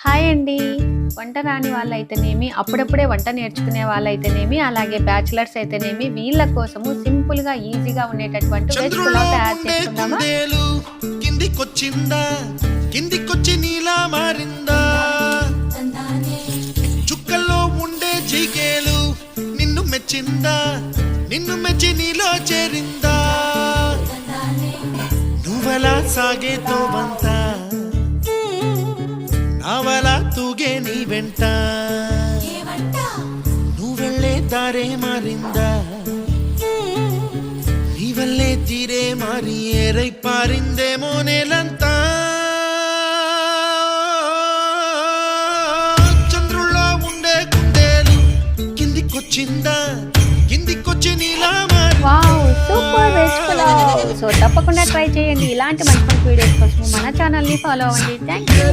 Hi అండి. వంట రాని వాళ్ళైతేనేమి అప్పుడప్పుడే వంట నేర్చుకునే వాళ్ళైతేనేమి అలాగే బ్యాచిలర్స్ అయితేనేమి వీళ్ళ కోసము సింపుల్గా ఈజీగా ఉండేటటువంటి వెజ్ పులావ్ తయారు చేసుకుందామా? కిందికొచ్చిందా? కిందికొచ్చి నీలా మారిందా? చుక్కల్లో ఉండే జీకేలు నిన్ను మెచ్చిందా? నిన్ను మెచ్చి నీలో చేరిందా? నువ్వలా సాగే తోవంత నావలా తూగే నీ వెంట నువ్వెళ్ళే దారే మారిందా నీ వల్లే తీరే మారి ఏరై పారిందేమో నేలంతా చంద్రుల్లో ఉండే కుందేలు కిందికొచ్చిందా కిందికొచ్చి నీలా wow super veg pulao so తప్పకుండా ట్రై చేయండి. ఇలాంటి మంచి మంచి వీడియోస్ కోసం మన ఛానల్ని ఫాలో అవ్వండి. Thank you